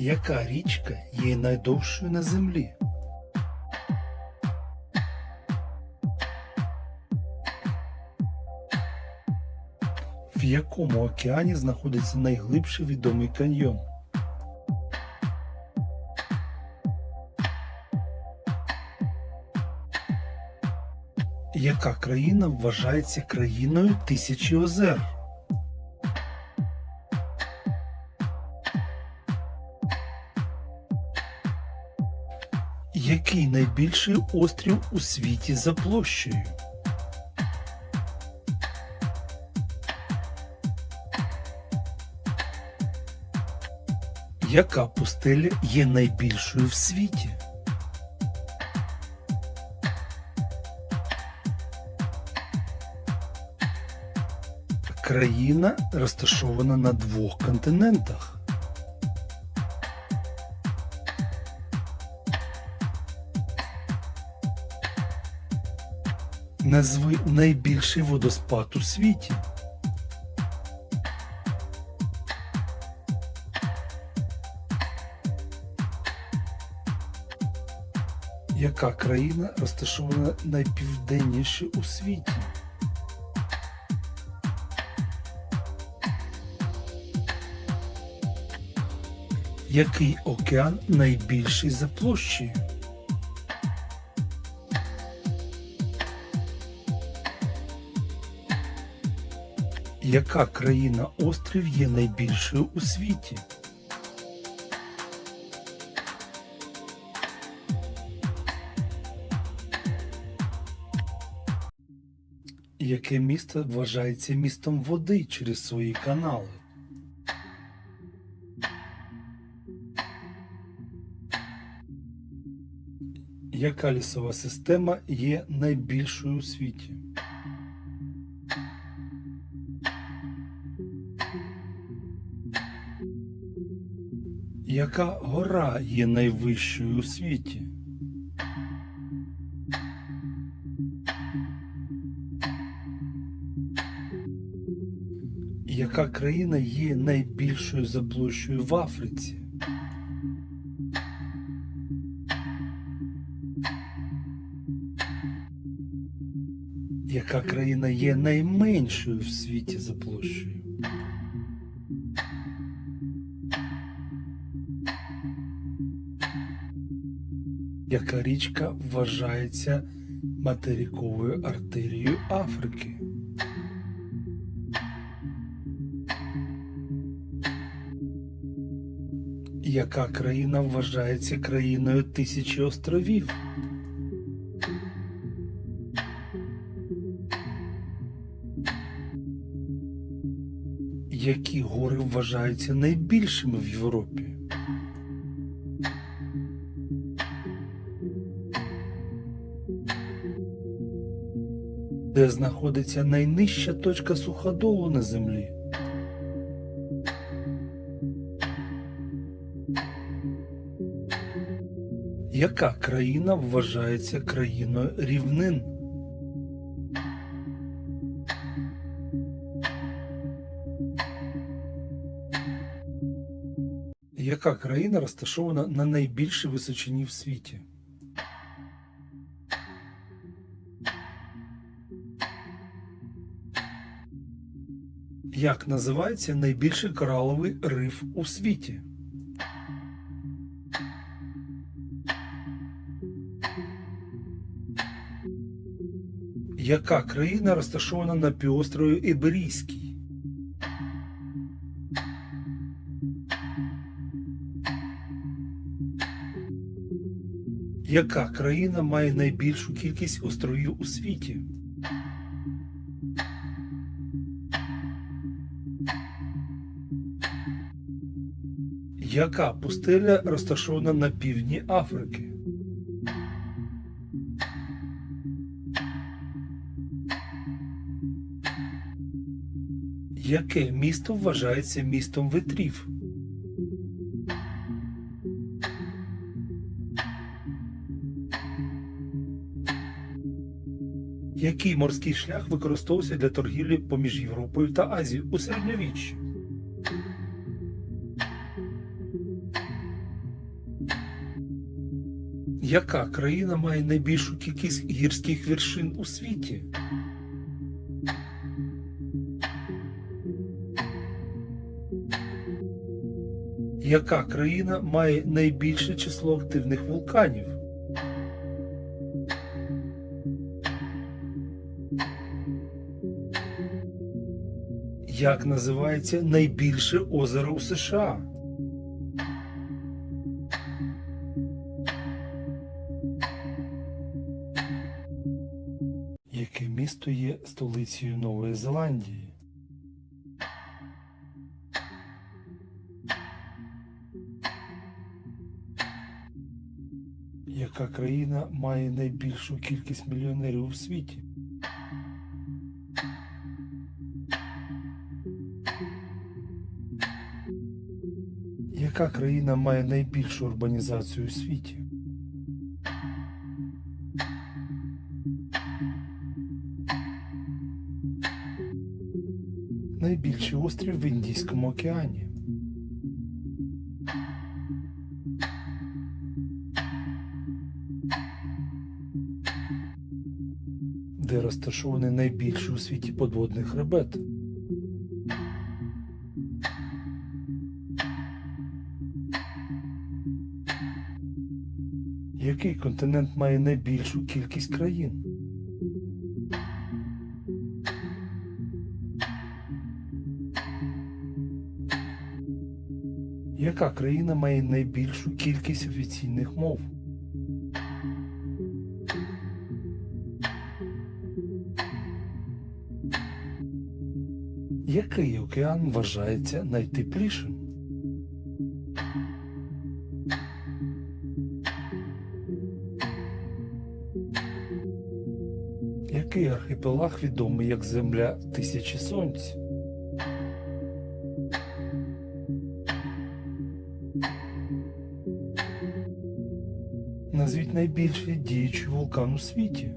Яка річка є найдовшою на землі? В якому океані знаходиться найглибший відомий каньйон? Яка країна вважається країною тисячі озер? Який найбільший острів у світі за площею? Яка пустеля є найбільшою в світі? Країна розташована на двох континентах. Назви найбільший водоспад у світі. Яка країна розташована найпівденніше у світі? Який океан найбільший за площею? Яка країна острів є найбільшою у світі? Яке місто вважається містом води через свої канали? Яка лісова система є найбільшою у світі? Яка гора є найвищою у світі? Яка країна є найбільшою за площею в Африці? Яка країна є найменшою в світі за площею? Яка річка вважається материковою артерією Африки? Яка країна вважається країною тисячі островів? Які гори вважаються найбільшими в Європі? Де знаходиться найнижча точка суходолу на землі? Яка країна вважається країною рівнин? Яка країна розташована на найбільшій височині в світі? Як називається найбільший кораловий риф у світі? Яка країна розташована на півострові Іберійський? Яка країна має найбільшу кількість островів у світі? Яка пустеля розташована на півдні Африки? Яке місто вважається містом витрів? Який морський шлях використовувався для торгівлі поміж Європою та Азією у середньовіччі? Яка країна має найбільшу кількість гірських вершин у світі? Яка країна має найбільше число активних вулканів? Як називається найбільше озеро у США? Місто є столицею Нової Зеландії? Яка країна має найбільшу кількість мільйонерів у світі? Яка країна має найбільшу урбанізацію у світі? Найбільший острів в Індійському океані. Де розташований найбільший у світі подводний хребет? Який континент має найбільшу кількість країн? Яка країна має найбільшу кількість офіційних мов? Який океан вважається найтеплішим? Який архіпелаг відомий як Земля Тисячі Сонць? Назвіть найбільший діючий вулкан у світі.